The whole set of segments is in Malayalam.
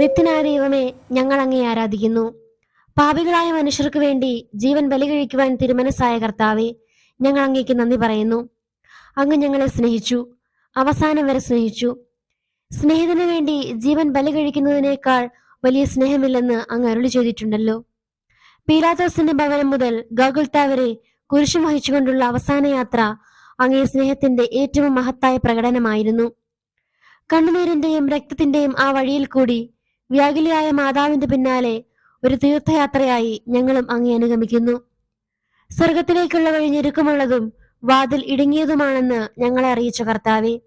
നിത്യനായ ദൈവമേ ഞങ്ങൾ അങ്ങേ ആരാധിക്കുന്നു. പാപികളായ മനുഷ്യർക്ക് വേണ്ടി ജീവൻ ബലി കഴിക്കുവാൻ തിരുമനസ്സായ കർത്താവെ ഞങ്ങൾ അങ്ങേക്ക് നന്ദി പറയുന്നു. അങ്ങ് ഞങ്ങളെ സ്നേഹിച്ചു അവസാനം വരെ സ്നേഹിച്ചു. സ്നേഹത്തിന് വേണ്ടി ജീവൻ ബലി കഴിക്കുന്നതിനേക്കാൾ വലിയ സ്നേഹമില്ലെന്ന് അങ്ങ് അരുളി ചെയ്തിട്ടുണ്ടല്ലോ. പീലാത്തോസിന്റെ ഭവനം മുതൽ ഗാഗുൽത്ത വരെ കുരിശും വഹിച്ചുകൊണ്ടുള്ള അവസാന യാത്ര അങ്ങേ സ്നേഹത്തിന്റെ ഏറ്റവും മഹത്തായ പ്രകടനമായിരുന്നു. കണ്ണുനീരിന്റെയും രക്തത്തിന്റെയും ആ വഴിയിൽ കൂടി വ്യാകുലിയായ മാതാവിന്റെ പിന്നാലെ ഒരു തീർത്ഥയാത്രയായി ഞങ്ങളും അങ്ങേ അനുഗമിക്കുന്നു. സ്വർഗത്തിലേക്കുള്ള വഴി ഞെരുക്കമുള്ളതും വാതിൽ ഇടുങ്ങിയതുമാണെന്ന് ഞങ്ങളെ അറിയിച്ച കർത്താവെ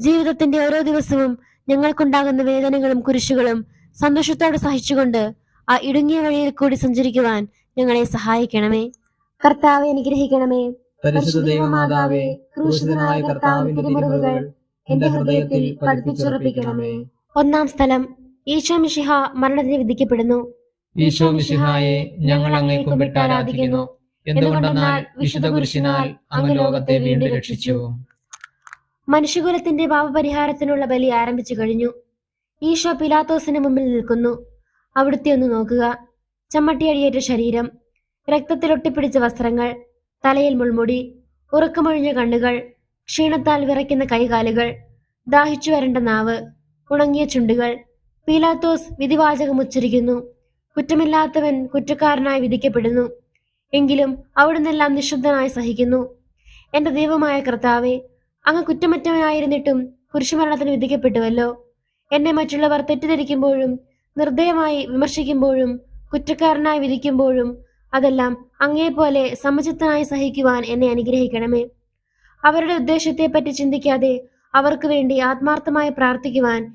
ജീവിതത്തിന്റെ ഓരോ ദിവസവും ഞങ്ങൾക്കുണ്ടാകുന്ന വേദനകളും കുരിശുകളും സന്തോഷത്തോടെ സഹിച്ചുകൊണ്ട് ആ ഇടുങ്ങിയ വഴിയിൽ കൂടി സഞ്ചരിക്കുവാൻ ഞങ്ങളെ സഹായിക്കണമേ. കർത്താവെ അനുഗ്രഹിക്കണമേ. പരിശുദ്ധ ദൈവമാതാവേ ക്രൂശിതനായ കർത്താവിന്റെ തിരുമുറിവുകൾ എന്റെ ഹൃദയത്തിൽ പഠിപ്പിച്ചുറപ്പിക്കണമേ. ഒന്നാം സ്ഥലം ഈശോ മിഷിഹ മരണത്തിന് വിധിക്കപ്പെടുന്നു. ഈശോ മിഷിഹായെ ഞങ്ങൾ അങ്ങേക്കും കുമ്പിട്ട് ആരാധിക്കുന്നു. എന്തുകൊണ്ടെന്നാൽ വിശുദ്ധ കുരിശിനാൽ അങ്ങ് ലോകത്തെ വീണ്ടും രക്ഷിച്ചു. മനുഷ്യകുലത്തിന്റെ പാപപരിഹാരത്തിനുള്ള ബലി ആരംഭിച്ചു കഴിഞ്ഞു. ഈശോ പിലാത്തോസിന് മുമ്പിൽ നിൽക്കുന്നു. അവിടുത്തെ ഒന്ന് നോക്കുക. ചമ്മട്ടിയടിയേറ്റ ശരീരം രക്തത്തിൽ ഒട്ടിപ്പിടിച്ച വസ്ത്രങ്ങൾ തലയിൽ മുൾമുടി ഉറക്കമൊഴിഞ്ഞ കണ്ണുകൾ ക്ഷീണത്താൽ വിറയ്ക്കുന്ന കൈകാലുകൾ ദാഹിച്ചു വരേണ്ട നാവ് ഉണങ്ങിയ ചുണ്ടുകൾ പീലാത്തോസ് വിധിവാചകം ഉച്ചരിക്കുന്നു. കുറ്റമില്ലാത്തവൻ കുറ്റക്കാരനായി വിധിക്കപ്പെടുന്നു. എങ്കിലും അവിടുന്നെല്ലാം നിശബ്ദനായി സഹിക്കുന്നു. എന്റെ ദൈവമായ കർത്താവെ അങ്ങ് കുറ്റമറ്റവനായിരുന്നിട്ടും കുരിശുമരണത്തിന് വിധിക്കപ്പെട്ടുവല്ലോ. എന്നെ മറ്റുള്ളവർ തെറ്റിദ്ധരിക്കുമ്പോഴും നിർദ്ദയമായി വിമർശിക്കുമ്പോഴും കുറ്റക്കാരനായി വിധിക്കുമ്പോഴും അതെല്ലാം അങ്ങേപോലെ സമചിത്തനായി സഹിക്കുവാൻ എന്നെ അനുഗ്രഹിക്കണമേ. അവരുടെ ഉദ്ദേശത്തെപ്പറ്റി ചിന്തിക്കാതെ അവർക്ക് വേണ്ടി ആത്മാർത്ഥമായി പ്രാർത്ഥിക്കുവാൻ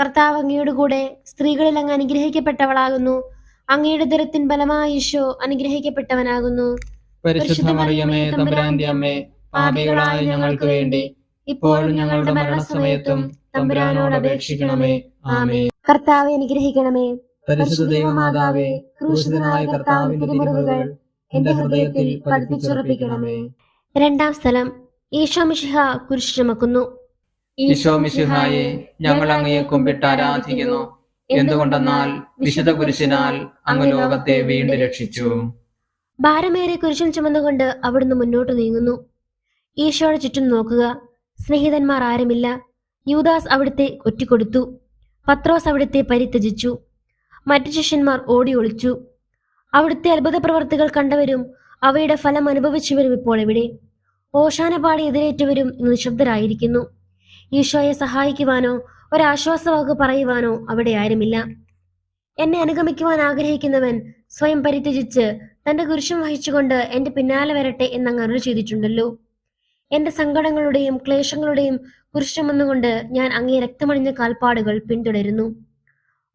കർത്താവ് അങ്ങയുടെ കൂടെ സ്ത്രീകളിൽ അങ്ങ് അനുഗ്രഹിക്കപ്പെട്ടവളാകുന്നു. അങ്ങയുടെ ദരത്തിൻ ബലമായ ഈശോ അനുഗ്രഹിക്കപ്പെട്ടവനാകുന്നു. പരിശുദ്ധ മറിയമേ തമ്പുരാന്റെ അമ്മേ പാപികളായ ഞങ്ങൾക്ക് വേണ്ടി ഇപ്പോഴും ഞങ്ങളുടെ മരണസമയത്തും തമ്പുരാനോട് അപേക്ഷിക്കണമേ. ആമേ കർത്താവെ അനുഗ്രഹിക്കണമേ. പരിശുദ്ധ ദൈവമാതാവേ ക്രൂശിതനായ കർത്താവിന്റെ തിരുമുറിവുകൾ എന്റെ ഹൃദയത്തിൽ പഠിപ്പിച്ചുറപ്പിക്കണമേ. രണ്ടാം സ്ഥലം ഈശോ മിഷിഹ കുരിശ് ചുമക്കുന്നു. ഈശോ മിശിഹായെ ഞങ്ങൾ അങ്ങയെ കുമ്പിട്ട് ആരാധിക്കുന്നു. എന്തുകൊണ്ടെന്നാൽ വിശുദ്ധ കുരിശിനാൽ അങ്ങ് ലോകത്തെ വീണ്ടും രക്ഷിച്ചു. ഭാരമേറെ കുരിശിൽ ചുമന്നുകൊണ്ട് അവിടുന്ന് മുന്നോട്ട് നീങ്ങുന്നു. ഈശോയുടെ ചുറ്റും നോക്കുക. സ്നേഹിതന്മാർ ആരുമില്ല. യൂദാസ് അവിടുത്തെ ഒറ്റിക്കൊടുത്തു. പത്രോസ് അവിടുത്തെ പരിത്യജിച്ചു. മറ്റു ശിഷ്യന്മാർ ഓടി ഒളിച്ചു. അവിടുത്തെ അത്ഭുത പ്രവർത്തികൾ കണ്ടവരും അവയുടെ ഫലം അനുഭവിച്ചവരും ഇപ്പോൾ എവിടെ? ഓശാന പാടി എതിരേറ്റവരും നിശബ്ദരായിരിക്കുന്നു. ഈശോയെ സഹായിക്കുവാനോ ഒരാശ്വാസവാക്ക് പറയുവാനോ അവിടെ ആരുമില്ല. എന്നെ അനുഗമിക്കുവാൻ ആഗ്രഹിക്കുന്നവൻ സ്വയം പരിത്യജിച്ച് തന്റെ കുരിശും വഹിച്ചുകൊണ്ട് എന്റെ പിന്നാലെ വരട്ടെ എന്നങ്ങ് അരുൾ ചെയ്തിട്ടുണ്ടല്ലോ. എന്റെ സങ്കടങ്ങളുടെയും ക്ലേശങ്ങളുടെയും കുരിശുമെന്നുകൊണ്ട് ഞാൻ അങ്ങേ രക്തമണിഞ്ഞ കാൽപ്പാടുകൾ പിന്തുടരുന്നു.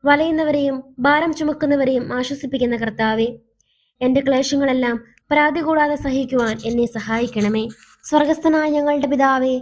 വലയുന്നവരെയും ഭാരം ചുമക്കുന്നവരെയും ആശ്വസിപ്പിക്കുന്ന കർത്താവെ എന്റെ ക്ലേശങ്ങളെല്ലാം പരാതി കൂടാതെ സഹിക്കുവാൻ എന്നെ സഹായിക്കണമേ. സ്വർഗസ്ഥനായ ഞങ്ങളുടെ പിതാവേ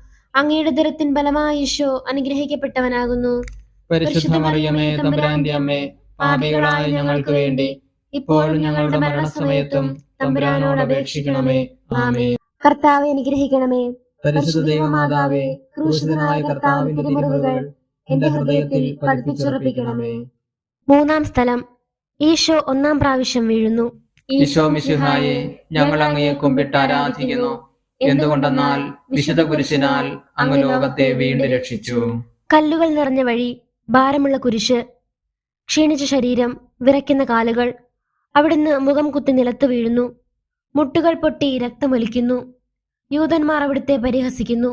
അങ്ങയുടെ ദരത്തിൻ ബലമായ ഈശോ അനുഗ്രഹിക്കപ്പെട്ടവനാകുന്നു. പരിശുദ്ധ മറിയമേ തമ്പുരാന്റെ അമ്മേ പാപികളായ ഞങ്ങൾക്ക് വേണ്ടി ഇപ്പോഴും ഞങ്ങളുടെ മരണസമയത്തും തമ്പുരാനോട് അപേക്ഷിക്കണമേ. ആമേൻ. കർത്താവെ അനുഗ്രഹിക്കണമേ. പരിശുദ്ധ ദൈവമാതാവേ ക്രൂശിതനായ കർത്താവിന്റെ തിരുമുറിവുകൾ എന്റെ ഹൃദയത്തിൽ പഠിപ്പിച്ചുറപ്പിക്കണമേ മൂന്നാം സ്ഥലം. ഈശോ ഒന്നാം പ്രാവശ്യം വീഴുന്നു. ഈശോ മിശിഹായെ ഞങ്ങൾ അങ്ങയെ കുമ്പിട്ട് ആരാധിക്കുന്നു. എന്തുകൊണ്ടെന്നാൽ വിശുദ്ധ കുരിശിനാൽ അങ്ങ് ലോകത്തെ വീണ്ടും രക്ഷിച്ചു. കല്ലുകൾ നിറഞ്ഞ വഴി ഭാരമുള്ള കുരിശ് ക്ഷീണിച്ച ശരീരം വിറയ്ക്കുന്ന കാലുകൾ അവിടുന്ന് മുഖം കുത്തി നിലത്ത് വീഴുന്നു മുട്ടുകൾ പൊട്ടി രക്തമൊലിക്കുന്നു യൂതന്മാർ അവിടുത്തെ പരിഹസിക്കുന്നു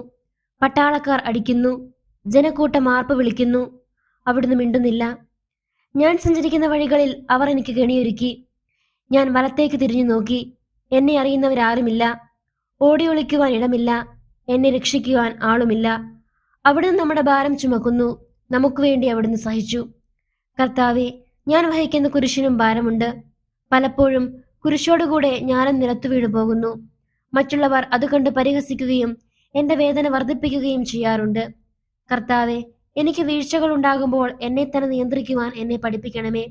പട്ടാളക്കാർ അടിക്കുന്നു ജനക്കൂട്ടം ആർപ്പ് വിളിക്കുന്നു അവിടുന്ന് മിണ്ടുന്നില്ല. ഞാൻ സഞ്ചരിക്കുന്ന വഴികളിൽ അവർ എനിക്ക് കെണിയൊരുക്കി ഞാൻ വലത്തേക്ക് തിരിഞ്ഞു നോക്കി എന്നെ അറിയുന്നവരാരുമില്ല. ഓടി ഒളിക്കുവാൻ ഇടമില്ല. എന്നെ രക്ഷിക്കുവാൻ ആളുമില്ല. അവിടുന്ന് നമ്മുടെ ഭാരം ചുമക്കുന്നു. നമുക്ക് വേണ്ടി അവിടുന്ന് സഹിച്ചു. കർത്താവെ ഞാൻ വഹിക്കുന്ന കുരിശിനും ഭാരമുണ്ട്. പലപ്പോഴും കുരിശോടുകൂടെ ഞാനും നിലത്തു വീണു പോകുന്നു. മറ്റുള്ളവർ അത് കണ്ട് പരിഹസിക്കുകയും എന്റെ വേദന വർദ്ധിപ്പിക്കുകയും ചെയ്യാറുണ്ട്. കർത്താവെ എനിക്ക് വീഴ്ചകൾ ഉണ്ടാകുമ്പോൾ എന്നെ തന്നെ നിയന്ത്രിക്കുവാൻ എന്നെ പഠിപ്പിക്കണമേ.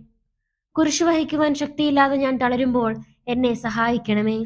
കുരിശു വഹിക്കുവാൻ ശക്തിയില്ലാതെ ഞാൻ തളരുമ്പോൾ എന്നെ സഹായിക്കണമേ.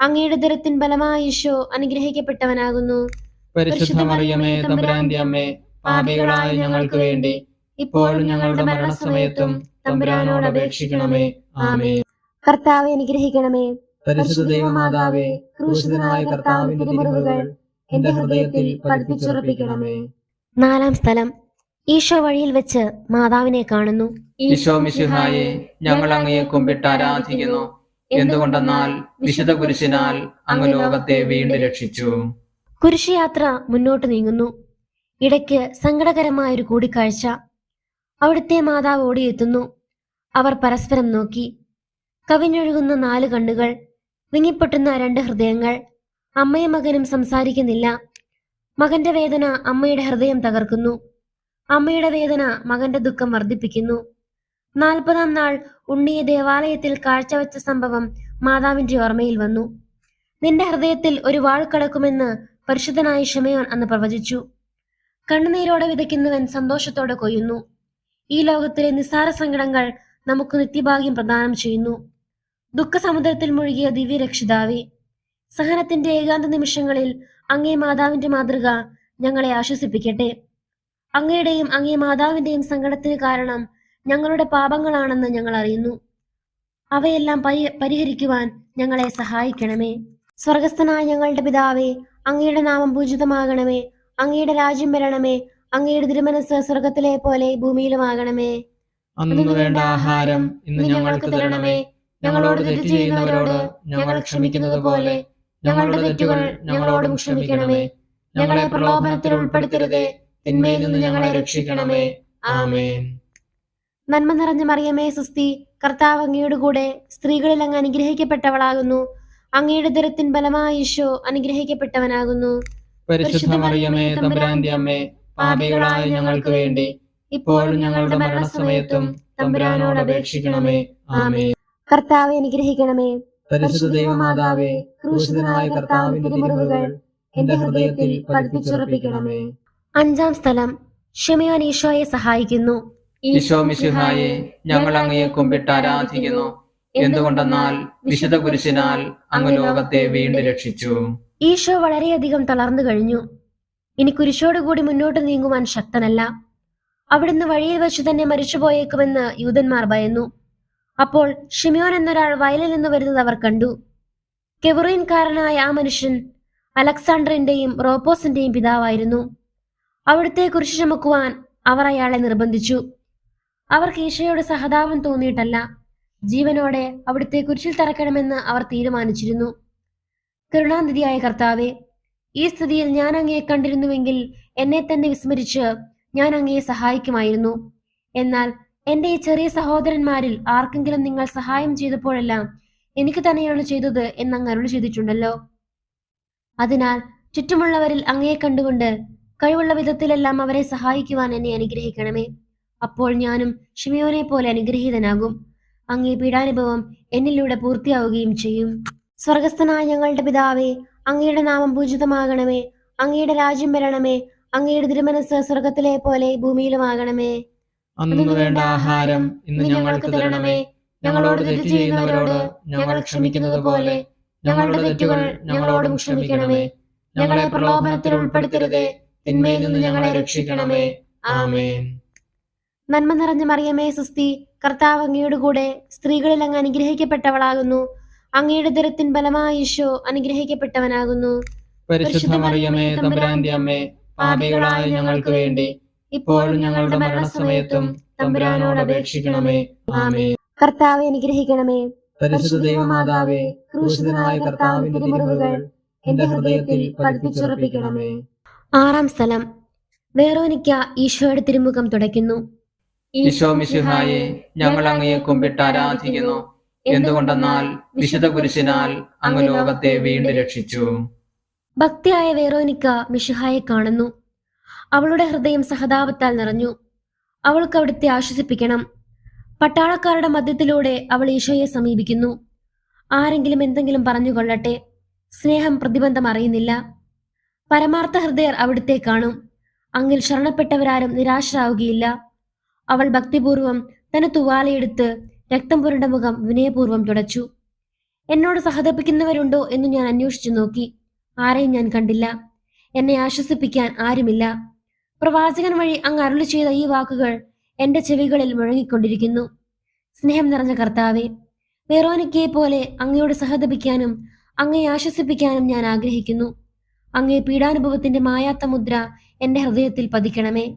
അങ്ങയുടെ ദരത്തിൻ ബലമായ ഈശോ അനുഗ്രഹിക്കപ്പെട്ടവനാകുന്നു. പരിശുദ്ധ മറിയമേ തമ്പുരാന്റെ അമ്മേ പാപികളായ ഞങ്ങൾക്ക് വേണ്ടി ഇപ്പോഴും ഞങ്ങളുടെ മരണസമയത്തും തമ്പുരാനോട് അപേക്ഷിക്കണമേ. ആമേ കർത്താവെ അനുഗ്രഹിക്കണമേ. പരിശുദ്ധ ദൈവമാതാവേ ക്രൂശിതനായ കർത്താവിന്റെ തിരുമുറിവുകൾ എന്റെ ഹൃദയത്തിൽ പഠിപ്പിച്ചുറപ്പിക്കണമേ. നാലാം സ്ഥലം. ഈശോ വഴിയിൽ വെച്ച് മാതാവിനെ കാണുന്നു. ഈശോ മിശിഹായെ ഞങ്ങൾ അങ്ങയെ കുമ്പിട്ട് ആരാധിക്കുന്നു. എന്തുകൊണ്ടെന്നാൽ വിശുദ്ധ കുരിശിനാൽ അങ്ങ് ലോകത്തെ വീണ്ടും രക്ഷിച്ചു. കുരിശയാത്ര മുന്നോട്ട് നീങ്ങുന്നു. ഇടയ്ക്ക് സങ്കടകരമായ ഒരു കൂടിക്കാഴ്ച. അവിടുത്തെ മാതാവ് ഓടിയെത്തുന്നു. അവർ പരസ്പരം നോക്കി. കവിഞ്ഞൊഴുകുന്ന നാല് കണ്ണുകൾ വിങ്ങിപ്പൊട്ടുന്ന രണ്ട് ഹൃദയങ്ങൾ. അമ്മയും മകനും സംസാരിക്കുന്നില്ല. മകന്റെ വേദന അമ്മയുടെ ഹൃദയം തകർക്കുന്നു. അമ്മയുടെ വേദന മകന്റെ ദുഃഖം വർദ്ധിപ്പിക്കുന്നു. നാൽപ്പതാം നാൾ ഉണ്ണിയെ ദേവാലയത്തിൽ കാഴ്ചവെച്ച സംഭവം മാതാവിന്റെ ഓർമ്മയിൽ വന്നു. നിന്റെ ഹൃദയത്തിൽ ഒരു വാൾ കടക്കുമെന്ന് പരിശുദ്ധനായ ഷമയോൻ അന്ന് പ്രവചിച്ചു. കണ്ണുനീരോടെ വിതയ്ക്കുന്നവൻ സന്തോഷത്തോടെ കൊയ്യുന്നു. ഈ ലോകത്തിലെ നിസ്സാര സങ്കടങ്ങൾ നമുക്ക് നിത്യഭാഗ്യം പ്രദാനം ചെയ്യുന്നു. ദുഃഖസമുദ്രത്തിൽ മുഴുകിയ ദിവ്യ ദിവ്യരക്ഷിതാവേ സഹനത്തിന്റെ ഏകാന്ത നിമിഷങ്ങളിൽ അങ്ങേ മാതാവിന്റെ മാതൃക ഞങ്ങളെ ആശ്വസിപ്പിക്കട്ടെ. അങ്ങയുടെയും അങ്ങേ മാതാവിന്റെയും സങ്കടത്തിന് കാരണം ഞങ്ങളുടെ പാപങ്ങളാണെന്ന് ഞങ്ങൾ അറിയുന്നു. അവയെല്ലാം പരി പരിഹരിക്കുവാൻ ഞങ്ങളെ സഹായിക്കണമേ. സ്വർഗസ്ഥനായ ഞങ്ങളുടെ പിതാവേ അങ്ങയുടെ നാമം പൂജിതമാകണമേ. അങ്ങയുടെ രാജ്യം വരണമേ. അങ്ങയുടെ തിരുമനസ് സ്വർഗത്തിലെ പോലെ ഭൂമിയിലുമാകണമേ. ആകണമേ വേണ്ട ആഹാരം ഇന്ന് ഞങ്ങൾക്ക് തരണമേ. ഞങ്ങളോട് തെറ്റ് ചെയ്യുന്നവരോട് ഞങ്ങൾ ക്ഷമിക്കുന്നത് പോലെ ഞങ്ങളുടെ തെറ്റുകൾ ഞങ്ങളോടും ക്ഷമിക്കണമേ. ഞങ്ങളെ പ്രലോഭനത്തിൽ ഉൾപ്പെടുത്തരുതേ. തിന്മയിൽ നിന്ന് ഞങ്ങളെ രക്ഷിക്കണമേ. ആമേൻ. നന്മ നിറഞ്ഞ മറിയമേ സുസ്തി. കർത്താവ് അങ്ങയുടെ കൂടെ സ്ത്രീകളിൽ അങ്ങ് അനുഗ്രഹിക്കപ്പെട്ടവളാകുന്നു. അങ്ങയുടെ ദരത്തിൻ ബലമായ ഈശോ അനുഗ്രഹിക്കപ്പെട്ടവനാകുന്നു. പരിശുദ്ധ മറിയമേ തമ്പുരാന്റെ അമ്മേ പാപികളായ ഞങ്ങൾക്ക് വേണ്ടി ഇപ്പോഴും ഞങ്ങളുടെ മരണസമയത്തും തമ്പുരാനോട് അപേക്ഷിക്കണമേ. ആമേ കർത്താവെ അനുഗ്രഹിക്കണമേ. പരിശുദ്ധ ദൈവമാതാവേ ക്രൂശിതനായ കർത്താവിന്റെ തിരുമുറിവുകൾ എന്റെ ഹൃദയത്തിൽ പഠിപ്പിച്ചുറപ്പിക്കണമേ. അഞ്ചാം സ്ഥലം ഷെമിയോൻ ഈശോയെ സഹായിക്കുന്നു. ഈശോ മിശിഹായെ ഞങ്ങൾ അങ്ങയെ കുമ്പിട്ട് ആരാധിക്കുന്നു. എന്തുകൊണ്ടെന്നാൽ വിശുദ്ധ കുരിശിനാൽ അങ്ങ് ലോകത്തെ വീണ്ടും രക്ഷിച്ചു. ഈശോ വളരെയധികം തളർന്നു കഴിഞ്ഞു. ഇനി കുരിശോടുകൂടി മുന്നോട്ട് നീങ്ങുവാൻ ശക്തനല്ല. അവിടുന്ന് വഴിയിൽ വെച്ച് തന്നെ മരിച്ചുപോയേക്കുമെന്ന് യൂതന്മാർ ഭയന്നു. അപ്പോൾ ഷിമിയോൻ എന്നൊരാൾ വയലിൽ നിന്ന് വരുന്നത് അവർ കണ്ടു. കെവറീൻകാരനായ ആ മനുഷ്യൻ അലക്സാണ്ടറിന്റെയും റോപ്പോസിന്റെയും പിതാവായിരുന്നു. അവിടുത്തെ കുരിശ് ചുമക്കുവാൻ അവർ അയാളെ നിർബന്ധിച്ചു. അവർക്ക് ഈശോയോട് സഹതാപം തോന്നിയിട്ടല്ല. ജീവനോടെ അവിടുത്തെ കുരിശിൽ തറക്കണമെന്ന് അവർ തീരുമാനിച്ചിരുന്നു. കരുണാനിധിയായ കർത്താവെ ഈ സ്ഥിതിയിൽ ഞാൻ അങ്ങയെ കണ്ടിരുന്നുവെങ്കിൽ എന്നെ തന്നെ വിസ്മരിച്ച് ഞാൻ അങ്ങയെ സഹായിക്കുമായിരുന്നു. എന്നാൽ എന്റെ ഈ ചെറിയ സഹോദരന്മാരിൽ ആർക്കെങ്കിലും നിങ്ങൾ സഹായം ചെയ്തപ്പോഴെല്ലാം എനിക്ക് തന്നെയാണ് ചെയ്തത് എന്നങ്ങ് അരുൾ ചെയ്തിട്ടുണ്ടല്ലോ. അതിനാൽ ചുറ്റുമുള്ളവരിൽ അങ്ങയെ കണ്ടുകൊണ്ട് കഴിവുള്ള വിധത്തിലെല്ലാം അവരെ സഹായിക്കുവാൻ എന്നെ അനുഗ്രഹിക്കണമേ. അപ്പോൾ ഞാനും ഷിമിയോനെ പോലെ അനുഗ്രഹീതനാകും. അങ്ങേ പീഡാനുഭവം എന്നിലൂടെ പൂർത്തിയാവുകയും ചെയ്യും. സ്വർഗസ്ഥനായ ഞങ്ങളുടെ പിതാവേ അങ്ങയുടെ നാമം പൂജിതമാകണമേ. അങ്ങയുടെ രാജ്യം വരണമേ. അങ്ങയുടെ തിരുമനസ് സ്വർഗത്തിലെ പോലെ ഭൂമിയിലുമാകണമേ. അന്നു വേണ്ട ആഹാരം ഇന്ന് ഞങ്ങൾക്ക് തരണമേ. ഞങ്ങളോട് തെറ്റ് ചെയ്യുന്നവരോട് ഞങ്ങൾ ക്ഷമിക്കുന്നത് പോലെ. ഞങ്ങളുടെ തെറ്റുകൾ ഞങ്ങളോടും ക്ഷമിക്കണമേ. ഞങ്ങളെ പ്രലോഭനത്തിൽ ഉൾപ്പെടുത്തരുതേ. തിന്മയിൽ നിന്ന് ഞങ്ങളെ രക്ഷിക്കണമേ. ആമേൻ. നന്മ നിറഞ്ഞ മറിയമേ സുസ്തി. കർത്താവ് അങ്ങയുടെ കൂടെ സ്ത്രീകളിൽ അങ്ങ് അനുഗ്രഹിക്കപ്പെട്ടവളാകുന്നു. അങ്ങയുടെ ദരത്തിൻ ബലമായ ഈശോ അനുഗ്രഹിക്കപ്പെട്ടവനാകുന്നു. പരിശുദ്ധ മറിയമേ തമ്പുരാന്റെ അമ്മേ പാപികളായ ഞങ്ങൾക്ക് വേണ്ടി ഇപ്പോഴും ഞങ്ങളുടെ മരണസമയത്തും തമ്പുരാനോട് അപേക്ഷിക്കണമേ. ആമേ കർത്താവെ അനുഗ്രഹിക്കണമേ. പരിശുദ്ധ ദൈവമാതാവേ ക്രൂശിതനായ കർത്താവിന്റെ തിരുമുറിവുകൾ എന്റെ ഹൃദയത്തിൽ പഠിപ്പിച്ചുറപ്പിക്കണമേ. ആറാം സ്ഥലം. വേറോനിക്ക ഈശോയുടെ തിരുമുഖം തുടയ്ക്കുന്നു. ഈശോ മിശിഹായെ ഞങ്ങൾ അങ്ങയെ കുമ്പിട്ട് ആരാധിക്കുന്നു. എന്തുകൊണ്ടെന്നാൽ വിശുദ്ധ കുരിശിനാൽ അങ്ങ് ലോകത്തെ വീണ്ടും രക്ഷിച്ചു. ഭക്തിയായ വേറോനിക്ക മിഷുഹായെ കാണുന്നു. അവളുടെ ഹൃദയം സഹതാപത്താൽ നിറഞ്ഞു. അവൾക്ക് അവിടുത്തെ ആശ്വസിപ്പിക്കണം. പട്ടാളക്കാരുടെ മധ്യത്തിലൂടെ അവൾ ഈശോയെ സമീപിക്കുന്നു. ആരെങ്കിലും എന്തെങ്കിലും പറഞ്ഞു പറഞ്ഞുകൊള്ളട്ടെ സ്നേഹം പ്രതിബന്ധം അറിയുന്നില്ല. പരമാർത്ഥ ഹൃദയർ അവിടുത്തെ കാണും. അങ്ങിൽ ശരണപ്പെട്ടവരാരും നിരാശരാവുകയില്ല. അവൾ ഭക്തിപൂർവം തന്റെ തുവാലയെടുത്ത് രക്തം പുരണ്ട മുഖം വിനയപൂർവം തുടച്ചു. എന്നോട് സഹതപിക്കുന്നവരുണ്ടോ എന്ന് ഞാൻ അന്വേഷിച്ചു നോക്കി. ആരെയും ഞാൻ കണ്ടില്ല. എന്നെ ആശ്വസിപ്പിക്കാൻ ആരുമില്ല. പ്രവാചകൻ വഴി അങ്ങ് അരുളി ചെയ്ത ഈ വാക്കുകൾ എന്റെ ചെവികളിൽ മുഴങ്ങിക്കൊണ്ടിരിക്കുന്നു. സ്നേഹം നിറഞ്ഞ കർത്താവെ വെറോനിക്കയെ പോലെ അങ്ങയോട് സഹതപിക്കാനും അങ്ങയെ ആശ്വസിപ്പിക്കാനും ഞാൻ ആഗ്രഹിക്കുന്നു. അങ്ങേ പീഡാനുഭവത്തിന്റെ മായാത്ത മുദ്ര എന്റെ ഹൃദയത്തിൽ പതിക്കണമേ.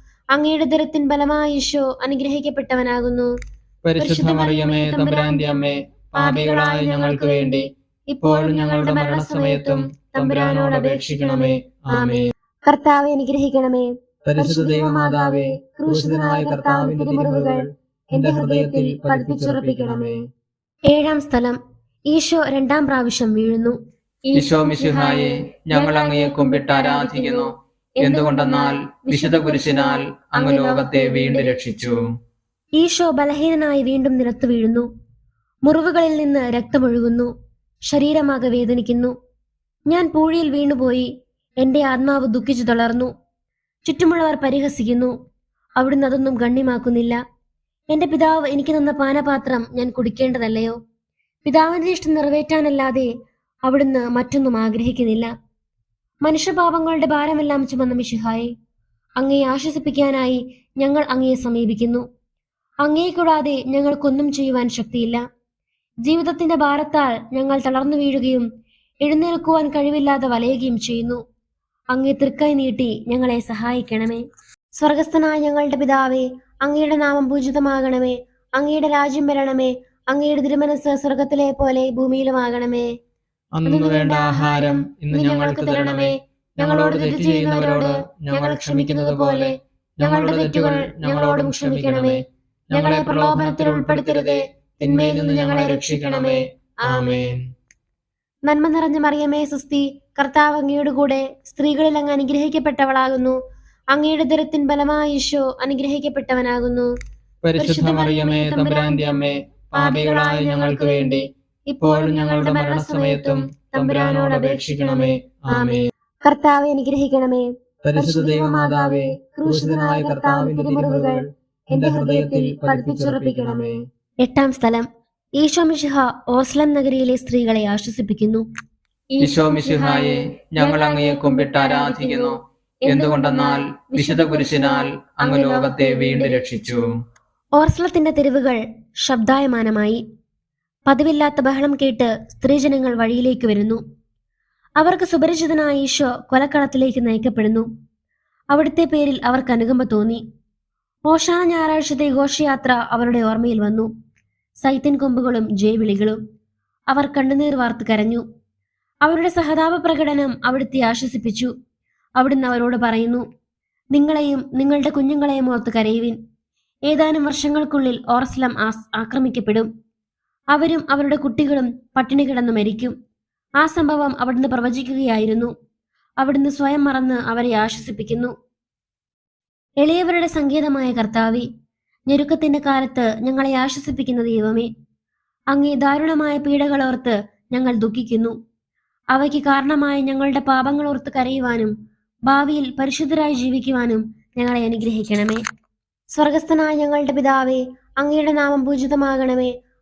അങ്ങയുടെ ദരത്തിൻ ബലമായ ഈശോ അനുഗ്രഹിക്കപ്പെട്ടവനാകുന്നു. പരിശുദ്ധ മറിയമേ തമ്പുരാന്റെ അമ്മേ പാപികളായ ഞങ്ങൾക്ക് വേണ്ടി ഇപ്പോഴും ഞങ്ങളുടെ മരണസമയത്തും തമ്പുരാനോട് അപേക്ഷിക്കണമേ. ആമേ കർത്താവെ അനുഗ്രഹിക്കണമേ. പരിശുദ്ധ ദൈവമാതാവേ ക്രൂശിതനായ കർത്താവിന്റെ തിരുമുറിവുകൾ എന്റെ ഹൃദയത്തിൽ പഠിപ്പിച്ചുറപ്പിക്കണമേ ഏഴാം സ്ഥലം. ഈശോ രണ്ടാം പ്രാവശ്യം വീഴുന്നു. ഈശോ മിശിഹായെ ഞങ്ങൾ അങ്ങയെ കുമ്പിട്ട് ആരാധിക്കുന്നു. എന്തുകൊണ്ടെന്നാൽ വിശുദ്ധ കുരിശിനാൽ അങ്ങ് ലോകത്തെ വീണ്ടും രക്ഷിച്ചു. ഈശോ ബലഹീനനായി വീണ്ടും നിലത്തു വീഴുന്നു. മുറിവുകളിൽ നിന്ന് രക്തമൊഴുകുന്നു. ശരീരമാകെ വേദനിക്കുന്നു. ഞാൻ പൂഴിയിൽ വീണുപോയി. എന്റെ ആത്മാവ് ദുഃഖിച്ചു തളർന്നു. ചുറ്റുമുള്ളവർ പരിഹസിക്കുന്നു. അവിടുന്ന് അതൊന്നും ഗണ്യമാക്കുന്നില്ല. എന്റെ പിതാവ് എനിക്ക് തന്ന പാനപാത്രം ഞാൻ കുടിക്കേണ്ടതല്ലയോ? പിതാവിന്റെ ഇഷ്ടം നിറവേറ്റാനല്ലാതെ അവിടുന്ന് മറ്റൊന്നും ആഗ്രഹിക്കുന്നില്ല. മനുഷ്യപാപങ്ങളുടെ ഭാരമെല്ലാം ചുമന്ന മിശിഹായെ അങ്ങയെ ആശ്വസിപ്പിക്കാനായി ഞങ്ങൾ അങ്ങയെ സമീപിക്കുന്നു. അങ്ങയെ കൂടാതെ ഞങ്ങൾക്കൊന്നും ചെയ്യുവാൻ ശക്തിയില്ല. ജീവിതത്തിന്റെ ഭാരത്താൽ ഞങ്ങൾ തളർന്നു വീഴുകയും എഴുന്നേൽക്കുവാൻ കഴിവില്ലാതെ വലയുകയും ചെയ്യുന്നു. അങ്ങേ തൃക്കൈ നീട്ടി ഞങ്ങളെ സഹായിക്കണമേ. സ്വർഗസ്ഥനായ ഞങ്ങളുടെ പിതാവേ അങ്ങയുടെ നാമം പൂജിതമാകണമേ. അങ്ങയുടെ രാജ്യം വരണമേ. അങ്ങയുടെ തിരുമനസ് സ്വർഗത്തിലെ പോലെ ഭൂമിയിലുമാകണമേ. അന്നു വേണ്ട ആഹാരം ഇന്ന് ഞങ്ങൾക്ക് തരണമേ. ഞങ്ങളോട് തെറ്റ് ചെയ്യുന്നവരോട് ഞങ്ങൾ ക്ഷമിക്കുന്നത് പോലെ ഞങ്ങളുടെ തെറ്റുകൾ ഞങ്ങളോടും ക്ഷമിക്കണമേ. ഞങ്ങളെ പ്രലോഭനത്തിൽ ഉൾപ്പെടുത്തരുതേ. തിന്മയിൽ നിന്ന് ഞങ്ങളെ രക്ഷിക്കണമേ. ആമേൻ. നന്മ നിറഞ്ഞ മറിയമേ സുസ്തി കർത്താവ് അങ്ങയുടെ കൂടെ സ്ത്രീകളിൽ അങ്ങ് അനുഗ്രഹിക്കപ്പെട്ടവളാകുന്നു. അങ്ങയുടെ ദരത്തിൻ ബലമായ ഈശോ അനുഗ്രഹിക്കപ്പെട്ടവനാകുന്നു. പരിശുദ്ധ മറിയമേ തമ്പുരാന്റെ അമ്മേ പാപികളായ ഞങ്ങൾക്ക് വേണ്ടി ഇപ്പോഴും ഞങ്ങളുടെ മരണസമയത്തും തമ്പുരാനോട് അപേക്ഷിക്കണമേ. ആമേ കർത്താവെ അനുഗ്രഹിക്കണമേ. പരിശുദ്ധ ദൈവമാതാവേ ക്രൂശിതനായ കർത്താവിന്റെ തിരുമുറിവുകൾ എന്റെ ഹൃദയത്തിൽ പഠിപ്പിച്ചുറപ്പിക്കണമേ. എട്ടാം സ്ഥലം. ഈശോ മിഷിഹ ഓസ്ലം നഗരിയിലെ സ്ത്രീകളെ ആശ്വസിപ്പിക്കുന്നു. ഈശോ മിശിഹായെ ഞങ്ങൾ അങ്ങയെ കുമ്പിട്ട് ആരാധിക്കുന്നു. എന്തുകൊണ്ടെന്നാൽ വിശുദ്ധ കുരിശിനാൽ അങ്ങ് ലോകത്തെ വീണ്ടും രക്ഷിച്ചു. ഓർസ്ലത്തിന്റെ തെരുവുകൾ ശബ്ദായമാനമായി. പതിവില്ലാത്ത ബഹളം കേട്ട് സ്ത്രീജനങ്ങൾ വഴിയിലേക്ക് വരുന്നു. അവർക്ക് സുപരിചിതനായ ഈശോ കൊലക്കളത്തിലേക്ക് നയിക്കപ്പെടുന്നു. അവിടുത്തെ പേരിൽ അവർക്ക് അനുകമ്പ തോന്നി. ഓശാന ഞായറാഴ്ചത്തെ ഘോഷയാത്ര അവരുടെ ഓർമ്മയിൽ വന്നു. സൈത്തിൻ കൊമ്പുകളും ജയവിളികളും അവർ കണ്ണുനീർ വാർത്ത് കരഞ്ഞു. അവരുടെ സഹതാപ പ്രകടനം അവിടുത്തെ ആശ്വസിപ്പിച്ചു. അവിടുന്ന് അവരോട് പറയുന്നു നിങ്ങളെയും നിങ്ങളുടെ കുഞ്ഞുങ്ങളെയും ഓർത്ത് കരയുവിൻ. ഏതാനും വർഷങ്ങൾക്കുള്ളിൽ ഓർസ്ലം ആക്രമിക്കപ്പെടും. അവരും അവരുടെ കുട്ടികളും പട്ടിണി കിടന്നു മരിക്കും. ആ സംഭവം അവിടുന്ന് പ്രവചിക്കുകയായിരുന്നു. അവിടുന്ന് സ്വയം മറന്ന് അവരെ ആശ്വസിപ്പിക്കുന്നു. എളിയവരുടെ സംഗീതമായ കർത്താവി ഞെരുക്കത്തിന്റെ കാലത്ത് ഞങ്ങളെ ആശ്വസിപ്പിക്കുന്ന ദൈവമേ അങ്ങേ ദാരുണമായ പീഡകളോർത്ത് ഞങ്ങൾ ദുഃഖിക്കുന്നു. അവയ്ക്ക് കാരണമായ ഞങ്ങളുടെ പാപങ്ങളോർത്ത് കരയുവാനും ഭാവിയിൽ പരിശുദ്ധരായി ജീവിക്കുവാനും ഞങ്ങളെ അനുഗ്രഹിക്കണമേ. സ്വർഗസ്ഥനായ ഞങ്ങളുടെ പിതാവേ അങ്ങയുടെ നാമം പൂജിതമാകണമേ.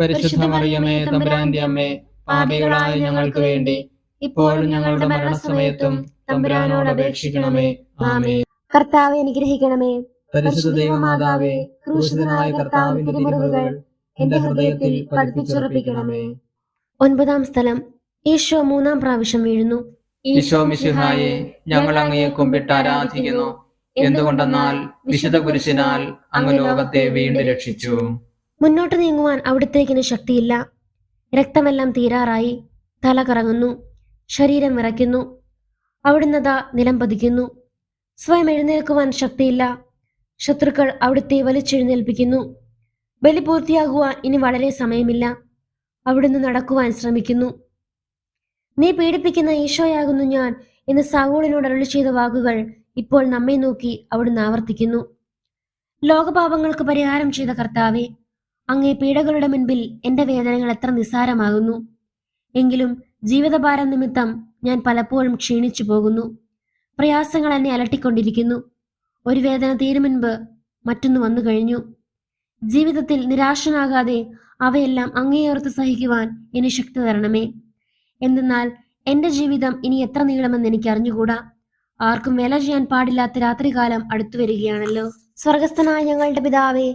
പരിശുദ്ധ മറിയമേ തമ്പുരാന്റെ അമ്മേ പാപികളായ ഞങ്ങൾക്ക് വേണ്ടി ഇപ്പോഴും ഞങ്ങളുടെ മരണസമയത്തും തമ്പുരാനോട് അപേക്ഷിക്കണമേ. ആമേ കർത്താവെ അനുഗ്രഹിക്കണമേ. പരിശുദ്ധ ദൈവമാതാവേ ക്രൂശിതനായ കർത്താവിന്റെ തിരുമുറിവുകൾ എന്റെ ഹൃദയത്തിൽ പഠിപ്പിച്ചുറപ്പിക്കണമേ. ഒൻപതാം സ്ഥലം. ഈശോ മൂന്നാം പ്രാവശ്യം വീഴുന്നു. ഈശോ മിശിഹായെ ഞങ്ങൾ അങ്ങയെ കുമ്പിട്ട് ആരാധിക്കുന്നു. എന്തുകൊണ്ടെന്നാൽ വിശുദ്ധ കുരിശിനാൽ അങ്ങ് ലോകത്തെ വീണ്ടും രക്ഷിച്ചു. മുന്നോട്ട് നീങ്ങുവാൻ അവിടത്തേക്കിന് ശക്തിയില്ല. രക്തമെല്ലാം തീരാറായി. തല കറങ്ങുന്നു. ശരീരം വിറയ്ക്കുന്നു. അവിടുന്ന് ദാ നിലം പതിക്കുന്നു. സ്വയം എഴുന്നേൽക്കുവാൻ ശക്തിയില്ല. ശത്രുക്കൾ അവിടുത്തെ വലിച്ചെഴുന്നേൽപ്പിക്കുന്നു. ബലി പൂർത്തിയാകുവാൻ ഇനി വളരെ സമയമില്ല. അവിടുന്ന് നടക്കുവാൻ ശ്രമിക്കുന്നു. നീ പീഡിപ്പിക്കുന്ന ഈശോയാകുന്നു ഞാൻ എന്ന് സാവൂളിനോട് അരുളി ചെയ്ത വാക്കുകൾ ഇപ്പോൾ നമ്മെ നോക്കി അവിടുന്ന് ആവർത്തിക്കുന്നു. ലോകപാപങ്ങൾക്ക് പരിഹാരം ചെയ്ത കർത്താവെ അങ്ങേ പീഡകളുടെ മുൻപിൽ എന്റെ വേദനകൾ എത്ര നിസ്സാരമാകുന്നു. എങ്കിലും ജീവിതഭാരം നിമിത്തം ഞാൻ പലപ്പോഴും ക്ഷീണിച്ചു പോകുന്നു. പ്രയാസങ്ങൾ എന്നെ അലട്ടിക്കൊണ്ടിരിക്കുന്നു. ഒരു വേദന തീരും മുൻപ് മറ്റൊന്ന് വന്നു കഴിഞ്ഞു. ജീവിതത്തിൽ നിരാശനാകാതെ അവയെല്ലാം അങ്ങേയോർത്ത് സഹിക്കുവാൻ ഇനി ശക്തി തരണമേ. എന്തെന്നാൽ എന്റെ ജീവിതം ഇനി എത്ര നീളമെന്ന് എനിക്ക് അറിഞ്ഞുകൂടാ. ആർക്കും വേല ചെയ്യാൻ പാടില്ലാത്ത രാത്രികാലം അടുത്തു വരികയാണല്ലോ. സ്വർഗസ്ഥനായ ഞങ്ങളുടെ പിതാവേ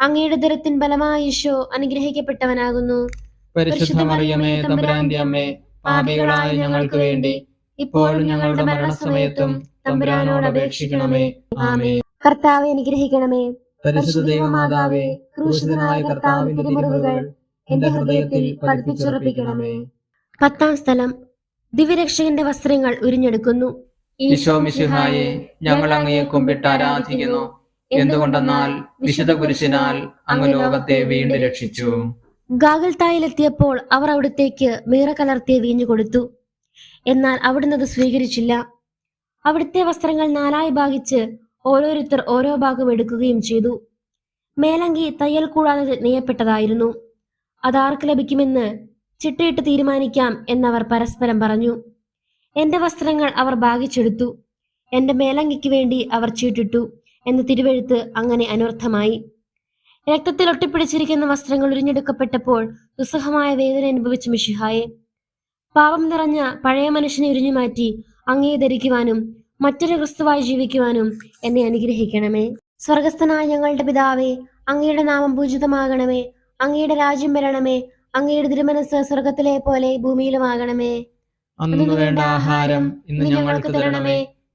അങ്ങയുടെ ദരത്തിൻ ഫലമായ ഈശോ അനുഗ്രഹിക്കപ്പെട്ടവനാകുന്നു. പരിശുദ്ധ മറിയമേ തമ്പുരാന്റെ അമ്മേ പാപികളായ ഞങ്ങൾക്ക് വേണ്ടി ഇപ്പോഴും ഞങ്ങളുടെ മരണസമയത്തും തമ്പുരാനോട് അപേക്ഷിക്കണമേ. ആമേ കർത്താവെ അനുഗ്രഹിക്കണമേ. പരിശുദ്ധ ദൈവമാതാവേ ക്രൂശിതനായ കർത്താവിന്റെ തിരുമുറിവുകൾ എന്റെ ഹൃദയത്തിൽ പഠിപ്പിച്ചുറപ്പിക്കണമേ. പത്താം സ്ഥലം. ദിവ്യരക്ഷകന്റെ വസ്ത്രങ്ങൾ ഉരിഞ്ഞെടുക്കുന്നു. ഈശോ മിശിഹായെ ഞങ്ങൾ അങ്ങയെ കുമ്പിട്ട് ആരാധിക്കുന്നു. എന്തുകൊണ്ടെന്നാൽ വിശുദ്ധ കുരിശിനാൽ അങ്ങ് ലോകത്തെ വീണ്ടും രക്ഷിച്ചു. ഗാഗൽത്തായിലെത്തിയപ്പോൾ അവർ അവിടത്തേക്ക് മീറ കലർത്തിയ വീഞ്ഞു കൊടുത്തു. എന്നാൽ അവിടുന്ന് അത് സ്വീകരിച്ചില്ല. അവിടുത്തെ വസ്ത്രങ്ങൾ നാലായി ഭാഗിച്ച് ഓരോരുത്തർ ഓരോ ഭാഗം എടുക്കുകയും ചെയ്തു. മേലങ്കി തയ്യൽ കൂടാതെ നെയ്യപ്പെട്ടതായിരുന്നു. അതാർക്ക് ലഭിക്കുമെന്ന് ചിട്ടയിട്ട് തീരുമാനിക്കാം എന്നവർ പരസ്പരം പറഞ്ഞു. എന്റെ വസ്ത്രങ്ങൾ അവർ ഭാഗിച്ചെടുത്തു. എന്റെ മേലങ്കിക്ക് വേണ്ടി അവർ ചീട്ടിട്ടു. എന്ന തിരുവെഴുത്ത് അങ്ങനെ അനർത്ഥമായി. രക്തത്തിൽ ഒട്ടിപ്പിടിച്ചിരിക്കുന്ന വസ്ത്രങ്ങൾ ഉരിഞ്ഞെടുക്കപ്പെട്ടപ്പോൾ ദുസ്സഹമായ വേദന അനുഭവിച്ച മിഷിഹായെ പാപം നിറഞ്ഞ പഴയ മനുഷ്യനെ ഉരിഞ്ഞു മാറ്റി അങ്ങയെ ധരിക്കുവാനും മറ്റൊരു ക്രിസ്തുവായി ജീവിക്കുവാനും എന്നെ അനുഗ്രഹിക്കണമേ. സ്വർഗസ്ഥനായ ഞങ്ങളുടെ പിതാവേ അങ്ങയുടെ നാമം പൂജിതമാകണമേ. അങ്ങയുടെ രാജ്യം വരണമേ. അങ്ങയുടെ തിരുമനസ് സ്വർഗത്തിലെ പോലെ ഭൂമിയിലുമാകണമേ. അന്നു വേണ്ട ആഹാരം ഇന്ന് ഞങ്ങൾക്ക് തരണമേ.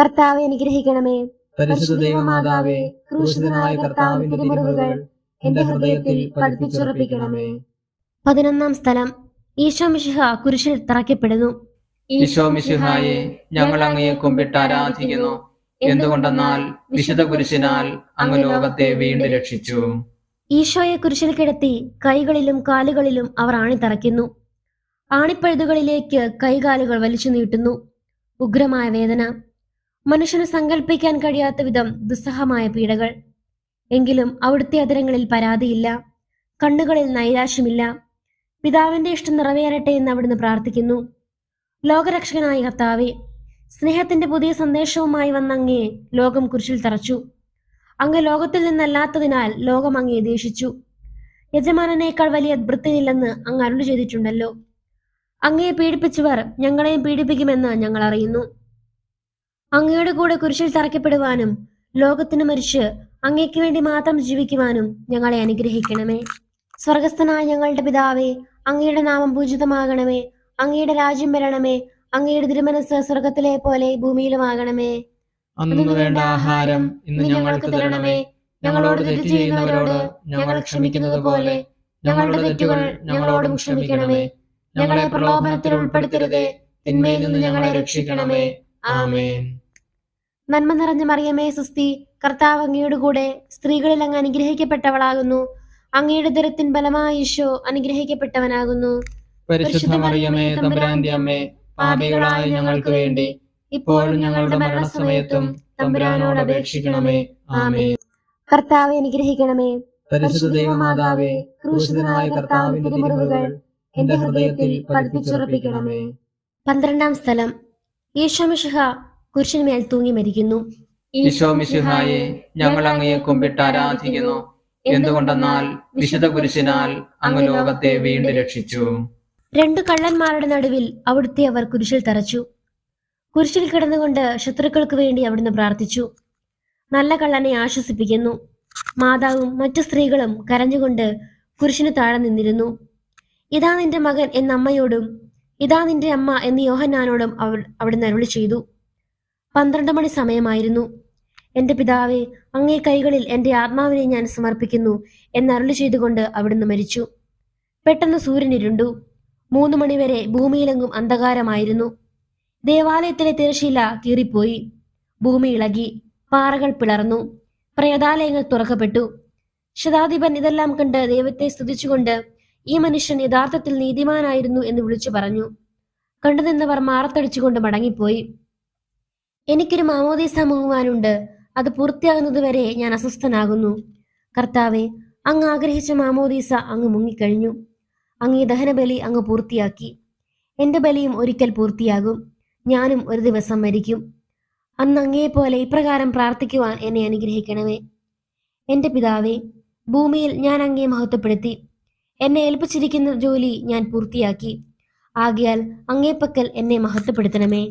കർത്താവെ അനുഗ്രഹിക്കണമേ. പരിശുദ്ധ ദൈവമാതാവേ ക്രൂശിതനായ കർത്താവിന്റെ തിരുമുറിവുകൾ എന്റെ ഹൃദയത്തിൽ പഠിപ്പിച്ചുറപ്പിക്കണമേ. പതിനൊന്നാം സ്ഥലം. ഈശോ മിശിഹ കുരിശിൽ തറയ്ക്കപ്പെടുന്നു. ഈശോ മിശിഹായെ ഞങ്ങൾ അങ്ങയെ കുമ്പിട്ട് ആരാധിക്കുന്നു. എന്തുകൊണ്ടെന്നാൽ വിശുദ്ധ കുരിശിനാൽ അങ്ങ് ലോകത്തെ വീണ്ടും രക്ഷിച്ചു. ഈശോയെ കുരിശിൽ കിടത്തി കൈകളിലും കാലുകളിലും അവർ ആണിത്തറയ്ക്കുന്നു. ആണിപ്പഴുതുകളിലേക്ക് കൈകാലുകൾ വലിച്ചു നീട്ടുന്നു. ഉഗ്രമായ വേദന. മനുഷ്യന് സങ്കല്പിക്കാൻ കഴിയാത്ത വിധം ദുസ്സഹമായ പീഡകൾ. എങ്കിലും അവിടുത്തെ അതിരങ്ങളിൽ പരാതിയില്ല. കണ്ണുകളിൽ നൈരാശ്യമില്ല. പിതാവിന്റെ ഇഷ്ടം നിറവേറട്ടെ എന്ന് അവിടുന്ന് പ്രാർത്ഥിക്കുന്നു. ലോകരക്ഷകനായ കർത്താവെ സ്നേഹത്തിന്റെ പുതിയ സന്ദേശവുമായി വന്ന അങ്ങേ ലോകം കുരിശിൽ തറച്ചു. അങ്ങ് ലോകത്തിൽ നിന്നല്ലാത്തതിനാൽ ലോകം അങ്ങേ ദേഷിച്ചു യജമാനനേക്കാൾ വലിയ വൃത്തിയില്ലെന്ന് അങ്ങ് അരുളി ചെയ്തിട്ടുണ്ടല്ലോ. അങ്ങയെ പീഡിപ്പിച്ചവർ ഞങ്ങളെയും പീഡിപ്പിക്കുമെന്ന് ഞങ്ങൾ അറിയുന്നു. അങ്ങയുടെ കൂടെ കുരിശിൽ തറയ്ക്കപ്പെടുവാനും ലോകത്തിന് മരിച്ച് അങ്ങയ്ക്ക് വേണ്ടി മാത്രം ജീവിക്കുവാനും ഞങ്ങളെ അനുഗ്രഹിക്കണമേ. സ്വർഗസ്ഥനായ ഞങ്ങളുടെ പിതാവേ അങ്ങയുടെ നാമം പൂജിതമാകണമേ. അങ്ങയുടെ രാജ്യം വരണമേ. അങ്ങയുടെ തിരുമനസ് സ്വർഗത്തിലെ പോലെ ഭൂമിയിലുമാകണമേ അന്നു വേണ്ട ആഹാരം ഇന്ന് ഞങ്ങൾക്ക് തരണമേ. ഞങ്ങളോട് തെറ്റ് ചെയ്യുന്നവരോട് ഞങ്ങൾ ക്ഷമിക്കുന്നത് പോലെ ഞങ്ങളുടെ തെറ്റുകൾ ഞങ്ങളോടും ക്ഷമിക്കണമേ. ഞങ്ങളെ പ്രലോഭനത്തിൽ ഉൾപ്പെടുത്തരുതേ. തിന്മയിൽ നിന്ന് ഞങ്ങളെ രക്ഷിക്കണമേ. ആമേൻ. നന്മ നിറഞ്ഞ മറിയമേ സുസ്തി കർത്താവ് അങ്ങയുടെ കൂടെ സ്ത്രീകളിൽ അങ്ങ് അനുഗ്രഹിക്കപ്പെട്ടവളാകുന്നു. അങ്ങയുടെ ദരത്തിൻ ബലമായ ഈശോ അനുഗ്രഹിക്കപ്പെട്ടവനാകുന്നു. പരിശുദ്ധ മറിയമേ തമ്പുരാന്റെ അമ്മേ പാപികളായ ഞങ്ങൾക്ക് വേണ്ടി. ഇപ്പോഴും ഞങ്ങളുടെ മരണസമയത്തും തമ്പുരാനോട് അപേക്ഷിക്കണമേ. ആമേൻ. കർത്താവെ അനുഗ്രഹിക്കണമേ. പരിശുദ്ധ ദൈവമാതാവേ ക്രൂശിതനായ കർത്താവിന്റെ തിരുമുറിവുകൾ എന്റെ ഹൃദയത്തിൽ പഠിപ്പിച്ചുറപ്പിക്കണമേ പന്ത്രണ്ടാം സ്ഥലം. ഈശോമിഷിഹ കുരിശിന്മേൽ തൂങ്ങി മരിക്കുന്നു. ഈശോ മിശിഹായെ ഞങ്ങൾ അങ്ങയെ കുമ്പിട്ട് ആരാധിക്കുന്നു. എന്തുകൊണ്ടെന്നാൽ വിശുദ്ധ കുരിശിനാൽ അങ്ങ് ലോകത്തെ വീണ്ടും രക്ഷിച്ചു. രണ്ടു കള്ളന്മാരുടെ നടുവിൽ അവിടുത്തെ അവർ കുരിശിൽ തറച്ചു. കുരിശിൽ കിടന്നുകൊണ്ട് ശത്രുക്കൾക്ക് വേണ്ടി അവിടുന്ന് പ്രാർത്ഥിച്ചു. നല്ല കള്ളനെ ആശ്വസിപ്പിക്കുന്നു. മാതാവും മറ്റു സ്ത്രീകളും കരഞ്ഞുകൊണ്ട് കുരിശിന് താഴെ നിന്നിരുന്നു. ഇതാ നിന്റെ മകൻ എന്ന അമ്മയോടും ഇതാ നിന്റെ അമ്മ എന്ന യോഹന്നാനോടും അവൾ അവിടുന്ന് അരുളി ചെയ്തു പന്ത്രണ്ട് മണി സമയമായിരുന്നു. എന്റെ പിതാവെ അങ്ങേ കൈകളിൽ എന്റെ ആത്മാവിനെ ഞാൻ സമർപ്പിക്കുന്നു എന്നരുളി ചെയ്തുകൊണ്ട് അവിടുന്ന് മരിച്ചു. പെട്ടെന്ന് സൂര്യൻ ഇരുണ്ടു. മൂന്ന് മണിവരെ ഭൂമിയിലെങ്ങും അന്ധകാരമായിരുന്നു. ദേവാലയത്തിലെ തിരശീല കീറിപ്പോയി. ഭൂമി ഇളകി പാറകൾ പിളർന്നു പ്രേതാലയങ്ങൾ തുറക്കപ്പെട്ടു. ശതാധിപൻ ഇതെല്ലാം കണ്ട് ദൈവത്തെ സ്തുതിച്ചുകൊണ്ട് ഈ മനുഷ്യൻ യഥാർത്ഥത്തിൽ നീതിമാനായിരുന്നു എന്ന് വിളിച്ചു പറഞ്ഞു. കണ്ടുനിന്നവർ മാറത്തടിച്ചുകൊണ്ട് മടങ്ങിപ്പോയി. എനിക്കൊരു മാമോദീസ മുങ്ങുവാനുണ്ട്. അത് പൂർത്തിയാകുന്നതുവരെ ഞാൻ അസ്വസ്ഥനാകുന്നു. കർത്താവെ അങ്ങ് ആഗ്രഹിച്ച മാമോദീസ അങ്ങ് മുങ്ങിക്കഴിഞ്ഞു. അങ്ങ് ഈ ദഹനബലി അങ്ങ് പൂർത്തിയാക്കി. എന്റെ ബലിയും ഒരിക്കൽ പൂർത്തിയാകും. ഞാനും ഒരു ദിവസം മരിക്കും. അന്ന് അങ്ങേപോലെ ഇപ്രകാരം പ്രാർത്ഥിക്കുവാൻ എന്നെ അനുഗ്രഹിക്കണമേ. എന്റെ പിതാവേ ഭൂമിയിൽ ഞാൻ അങ്ങേ മഹത്വപ്പെടുത്തി. എന്നെ ഏൽപ്പിച്ചിരിക്കുന്ന ജോലി ഞാൻ പൂർത്തിയാക്കി. ആകിയാൽ അങ്ങേപ്പക്കൽ എന്നെ മഹത്വപ്പെടുത്തണമേ.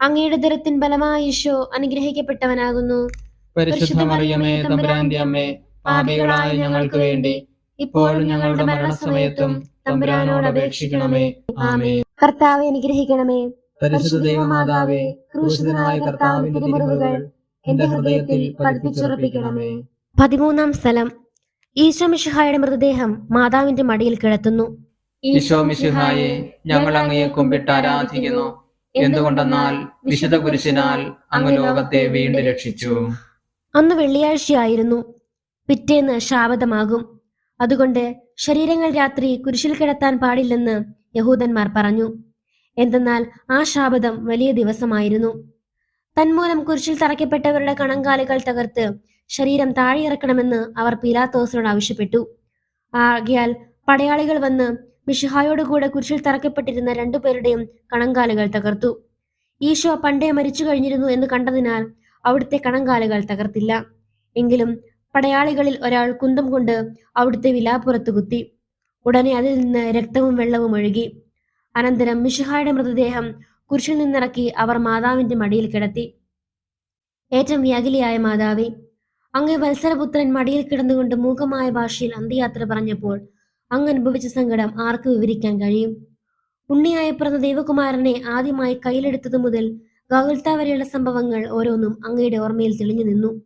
അങ്ങയുടെ ദരത്തിൻ ബലമായ ഈശോ അനുഗ്രഹിക്കപ്പെട്ടവനാകുന്നു. പരിശുദ്ധ മറിയമേ തമ്പുരാന്റെ അമ്മേ പാപികളായ ഞങ്ങൾക്ക് വേണ്ടി ഇപ്പോഴും ഞങ്ങളുടെ മരണസമയത്തും തമ്പുരാനോട് അപേക്ഷിക്കണമേ. ആമേൻ. കർത്താവെ അനുഗ്രഹിക്കണമേ. പരിശുദ്ധ ദൈവമാതാവേ ക്രൂശിതനായ കർത്താവിന്റെ തിരുമുറിവുകൾ എന്റെ ഹൃദയത്തിൽ പഠിപ്പിച്ചുറപ്പിക്കണമേ പതിമൂന്നാം സ്ഥലം. ഈശോ മിശിഹായുടെ മൃതദേഹം മാതാവിന്റെ മടിയിൽ കിടത്തുന്നു. ഈശോ മിശിഹായെ ഞങ്ങൾ അങ്ങയെ കുമ്പിട്ട് ആരാധിക്കുന്നു. എന്തുകൊണ്ടെന്നാൽ വിശുദ്ധ കുരിശിനാൽ അങ്ങ് ലോകത്തെ വീണ്ടും രക്ഷിച്ചു. അന്ന് വെള്ളിയാഴ്ചയായിരുന്നു. പിറ്റേന്ന് ശാബദമാകും അതുകൊണ്ട് ശരീരങ്ങൾ രാത്രി കുരിശിൽ കിടത്താൻ പാടില്ലെന്ന് യഹൂദന്മാർ പറഞ്ഞു. എന്തെന്നാൽ ആ ശാബദം വലിയ ദിവസമായിരുന്നു. തന്മൂലം കുരിശിൽ തറയ്ക്കപ്പെട്ടവരുടെ കണങ്കാലുകൾ തകർത്ത് ശരീരം താഴെയിറക്കണമെന്ന് അവർ പീലാത്തോസിനോട് ആവശ്യപ്പെട്ടു. ആകയാൽ പടയാളികൾ വന്ന് മിഷിഹായോട് കൂടെ കുരിശിൽ തറക്കപ്പെട്ടിരുന്ന രണ്ടുപേരുടെയും കണങ്കാലുകൾ തകർത്തു. ഈശോ പണ്ടേ മരിച്ചു കഴിഞ്ഞിരുന്നു എന്ന് കണ്ടതിനാൽ അവിടുത്തെ കണങ്കാലുകൾ തകർത്തില്ല. എങ്കിലും പടയാളികളിൽ ഒരാൾ കുന്തം കൊണ്ട് അവിടുത്തെ വിലാപ്പുറത്ത് കുത്തി. ഉടനെ അതിൽ നിന്ന് രക്തവും വെള്ളവും ഒഴുകി. അനന്തരം മിഷിഹായുടെ മൃതദേഹം കുരിശിൽ നിന്നിറക്കി അവർ മാതാവിന്റെ മടിയിൽ കിടത്തി. ഏറ്റവും വ്യാകുലിയായ മാതാവി അങ്ങേ വത്സരപുത്രൻ മടിയിൽ കിടന്നുകൊണ്ട് മൂകമായ ഭാഷയിൽ അന്ത്യയാത്ര പറഞ്ഞപ്പോൾ അങ്ങ് അനുഭവിച്ച സങ്കടം ആർക്ക് വിവരിക്കാൻ കഴിയും? ഉണ്ണിയായ പിറന്ന ദൈവകുമാരനെ ആദ്യമായി കയ്യിലെടുത്തതു മുതൽ ഗൗൽത്ത വരെയുള്ള സംഭവങ്ങൾ ഓരോന്നും അങ്ങയുടെ ഓർമ്മയിൽ തെളിഞ്ഞു നിന്നു.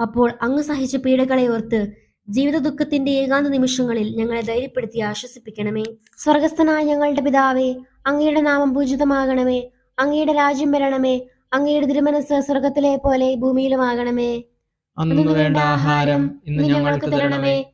അപ്പോൾ അങ്ങ് സഹിച്ച പീഡകളെ ഓർത്ത് ജീവിത ദുഃഖത്തിന്റെ ഏകാന്ത നിമിഷങ്ങളിൽ ഞങ്ങളെ ധൈര്യപ്പെടുത്തി ആശ്വസിപ്പിക്കണമേ. സ്വർഗസ്ഥനായ ഞങ്ങളുടെ പിതാവേ അങ്ങയുടെ നാമം പൂജിതമാകണമേ. അങ്ങയുടെ രാജ്യം വരണമേ. അങ്ങയുടെ തിരുമനസ് സ്വർഗത്തിലെ പോലെ ഭൂമിയിലുമാകണമേ. അന്നു വേണ്ട ആഹാരം ഇന്ന് ഞങ്ങൾക്ക് തരണമേ.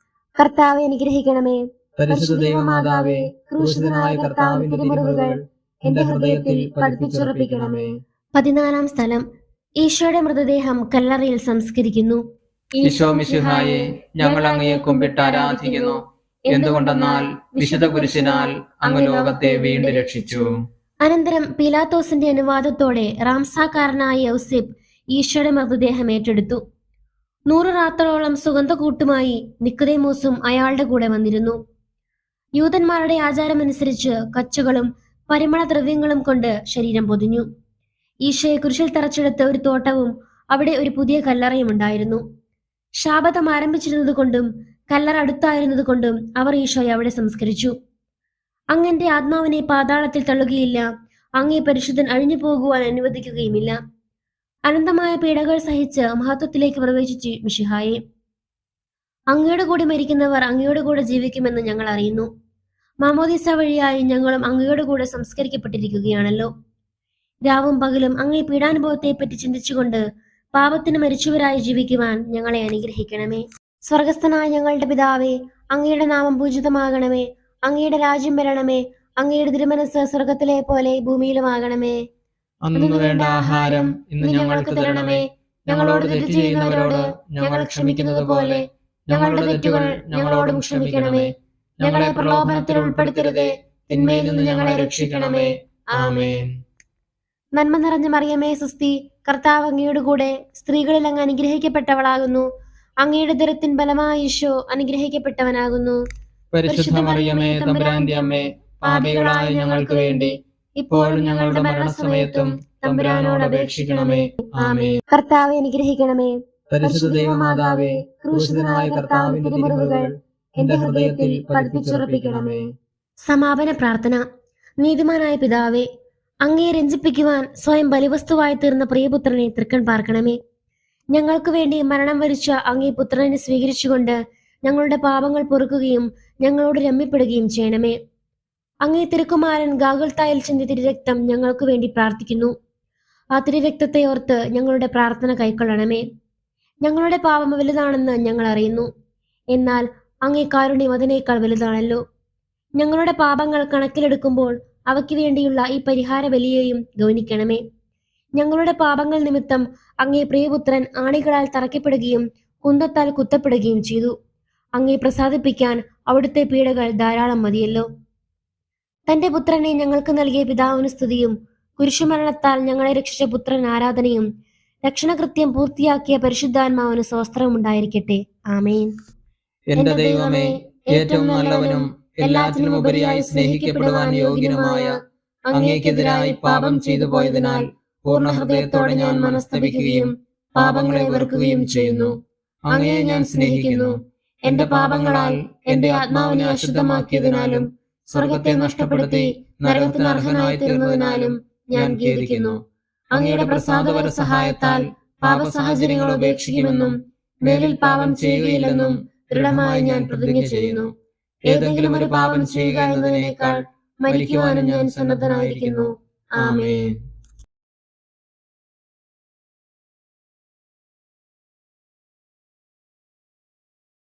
കർത്താവെ അനുഗ്രഹിക്കണമേ. പരിശുദ്ധ ദൈവമാതാവേ ക്രൂശിതനായ കർത്താവിന്റെ തിരുമുറിവുകൾ എന്റെ ഹൃദയത്തിൽ പഠിപ്പിച്ചുറപ്പിക്കണമേ. പതിനാലാം സ്ഥലം. ഈശോയുടെ മൃതദേഹം കല്ലറയിൽ സംസ്കരിക്കുന്നു. ഈശോ മിശിഹായെ ഞങ്ങൾ അങ്ങയെ കുമ്പിട്ട് ആരാധിക്കുന്നു. എന്തുകൊണ്ടെന്നാൽ വിശുദ്ധ കുരിശിനാൽ അങ്ങ് ലോകത്തെ വീണ്ടും രക്ഷിച്ചു. അനന്തരം പിലാത്തോസിന്റെ അനുവാദത്തോടെ റാംസാക്കാരനായ യൗസിബ് ഈശോയുടെ മൃതദേഹം ഏറ്റെടുത്തു. നൂറ് റാത്തറോളം സുഗന്ധക്കൂട്ടുമായി നിക്കുതേമോസും അയാളുടെ കൂടെ വന്നിരുന്നു. യൂതന്മാരുടെ ആചാരമനുസരിച്ച് കച്ചുകളും പരിമള ദ്രവ്യങ്ങളും കൊണ്ട് ശരീരം പൊതിഞ്ഞു. ഈശോയെ കുരിശിൽ തറച്ചെടുത്ത ഒരു തോട്ടവും അവിടെ ഒരു പുതിയ കല്ലറയും ഉണ്ടായിരുന്നു. ശാപതം ആരംഭിച്ചിരുന്നത് കൊണ്ടും കല്ലറ അടുത്തായിരുന്നത് കൊണ്ടും അവർ ഈശോയെ അവിടെ സംസ്കരിച്ചു. അങ്ങന്റെ ആത്മാവിനെ പാതാളത്തിൽ തള്ളുകയില്ല അങ്ങേ പരിശുദ്ധൻ അഴിഞ്ഞു പോകുവാൻ അനുവദിക്കുകയുമില്ല. അനന്തമായ പീഡകൾ സഹിച്ച് മഹത്വത്തിലേക്ക് പ്രവേശിച്ചു മിഷിഹായെ അങ്ങയുടെ കൂടെ മരിക്കുന്നവർ അങ്ങയുടെ കൂടെ ജീവിക്കുമെന്ന് ഞങ്ങൾ അറിയുന്നു. മാമോദിസ വഴിയായി ഞങ്ങളും അങ്ങയുടെ കൂടെ സംസ്കരിക്കപ്പെട്ടിരിക്കുകയാണല്ലോ. രാവും പകലും അങ്ങേ പീഡാനുഭവത്തെ പറ്റി ചിന്തിച്ചുകൊണ്ട് പാപത്തിന് മരിച്ചവരായി ജീവിക്കുവാൻ ഞങ്ങളെ അനുഗ്രഹിക്കണമേ. സ്വർഗസ്ഥനായ ഞങ്ങളുടെ പിതാവേ അങ്ങയുടെ നാമം പൂജിതമാകണമേ. അങ്ങയുടെ രാജ്യം വരണമേ. അങ്ങയുടെ തിരുമനസ് സ്വർഗത്തിലെ പോലെ ഭൂമിയിലുമാകണമേ. അന്നു വേണ്ട ആഹാരം ഇന്ന് ഞങ്ങൾക്ക് തരണമേ. ഞങ്ങളോട് തെറ്റ് ചെയ്യുന്നവരോട് ഞങ്ങൾ ക്ഷമിക്കുന്നത് പോലെ. ഞങ്ങളുടെ തെറ്റുകൾ ഞങ്ങളോടും ക്ഷമിക്കണമേ. ഞങ്ങളെ പ്രലോഭനത്തിൽ ഉൾപ്പെടുത്തരുതേ. തിന്മയിൽ നിന്ന് ഞങ്ങളെ രക്ഷിക്കണമേ. ആമേൻ. നന്മ നിറഞ്ഞ മറിയമേ സുസ്തി കർത്താവ് അങ്ങയുടെ കൂടെ സ്ത്രീകളിൽ അങ്ങ് അനുഗ്രഹിക്കപ്പെട്ടവളാകുന്നു. അങ്ങയുടെ ദരത്തിൻ ബലമായ ഈശോ അനുഗ്രഹിക്കപ്പെട്ടവനാകുന്നു. പരിശുദ്ധ മറിയമേ തമ്പുരാന്റെ അമ്മേ പാപികളായ ഞങ്ങൾക്ക് വേണ്ടി ഇപ്പോഴും ഞങ്ങളുടെ മരണസമയത്തും തമ്പുരാനോട് അപേക്ഷിക്കണമേ. ആമേ കർത്താവെ അനുഗ്രഹിക്കണമേ. പരിശുദ്ധ ദൈവമാതാവേ ക്രൂശിതനായ കർത്താവിന്റെ തിരുമുറിവുകൾ എന്റെ ഹൃദയത്തിൽ പഠിപ്പിച്ചുറപ്പിക്കണമേ സമാപന പ്രാർത്ഥന. നീതിമാനായ പിതാവേ അങ്ങയെ രഞ്ജിപ്പിക്കുവാൻ സ്വയം ബലിവസ്തുവായി തീർന്ന പ്രിയപുത്രനെ തൃക്കൺ പാർക്കണമേ. ഞങ്ങൾക്ക് വേണ്ടി മരണം വരിച്ച അങ്ങേ പുത്രനെ സ്വീകരിച്ചുകൊണ്ട് ഞങ്ങളുടെ പാപങ്ങൾ പൊറുക്കുകയും ഞങ്ങളോട് രമ്യപ്പെടുകയും ചെയ്യണമേ. അങ്ങേ തിരുക്കുമാരൻ ഗാഗുൽത്തായിൽ ചിന്തി തിരുരക്തം ഞങ്ങൾക്ക് വേണ്ടി പ്രാർത്ഥിക്കുന്നു. ആ തിരുരക്തത്തെ ഓർത്ത് ഞങ്ങളുടെ പ്രാർത്ഥന കൈക്കൊള്ളണമേ. ഞങ്ങളുടെ പാപം വലുതാണെന്ന് ഞങ്ങൾ അറിയുന്നു. എന്നാൽ അങ്ങേ കാരുണ്യം അതിനേക്കാൾ വലുതാണല്ലോ. ഞങ്ങളുടെ പാപങ്ങൾ കണക്കിലെടുക്കുമ്പോൾ അവയ്ക്ക് വേണ്ടിയുള്ള ഈ പരിഹാര ബലിയെയും ഗൗനിക്കണമേ. ഞങ്ങളുടെ പാപങ്ങൾ നിമിത്തം അങ്ങേ പ്രിയപുത്രൻ ആണികളാൽ തറയ്ക്കപ്പെടുകയും കുന്തത്താൽ കുത്തപ്പെടുകയും ചെയ്തു. അങ്ങേ പ്രസാദിപ്പിക്കാൻ അവിടുത്തെ പീഡകൾ ധാരാളം മതിയല്ലോ. തന്റെ പുത്രനെ ഞങ്ങൾക്ക് നൽകിയ പിതാവിന് സ്തുതിയും. കുരിശുമരണത്താൽ ഞങ്ങളെ രക്ഷിച്ച പുത്രൻ ആരാധനയും രക്ഷണകൃത്യം പൂർത്തിയാക്കിയ പരിശുദ്ധാത്മാവിന് സ്വസ്ത്രവും ഉണ്ടായിരിക്കട്ടെ. ആമേൻ. എന്റെ ദൈവമേ ഏറ്റവും നല്ലവനും എല്ലാറ്റിനും ഉപരിയായി സ്നേഹിക്കപ്പെടുവാൻ യോഗ്യനുമായ അങ്ങേക്കെതിരായി പാപം ചെയ്തു പോയതിനാൽ പൂർണ ഹൃദയത്തോടെ ഞാൻ മനസ്തപിക്കുകയും പാപങ്ങളെ വെറുക്കുകയും ചെയ്യുന്നു. അങ്ങയെ ഞാൻ സ്നേഹിക്കുന്നു. എന്റെ പാപങ്ങളാൽ എന്റെ ആത്മാവിനെ അശുദ്ധമാക്കിയതിനാലും സ്വർഗത്തെ നഷ്ടപ്പെടുത്തി നരകത്തിന് അർഹനായി തീർന്നതിനാലും ഞാൻ ഖേദിക്കുന്നു. അങ്ങയുടെ പ്രസാദപര സഹായത്താൽ പാപ സാഹചര്യങ്ങൾ ഉപേക്ഷിക്കുമെന്നും മേലിൽ പാപം ചെയ്യുകയില്ലെന്നും ദൃഢമായി ഞാൻ പ്രതിജ്ഞ ചെയ്യുന്നു. ഏതെങ്കിലും ഒരു പാപം ചെയ്യുക എന്നതിനേക്കാൾ മരിക്കുവാനും ഞാൻ സന്നദ്ധനായിരിക്കുന്നു. ആമേൻ.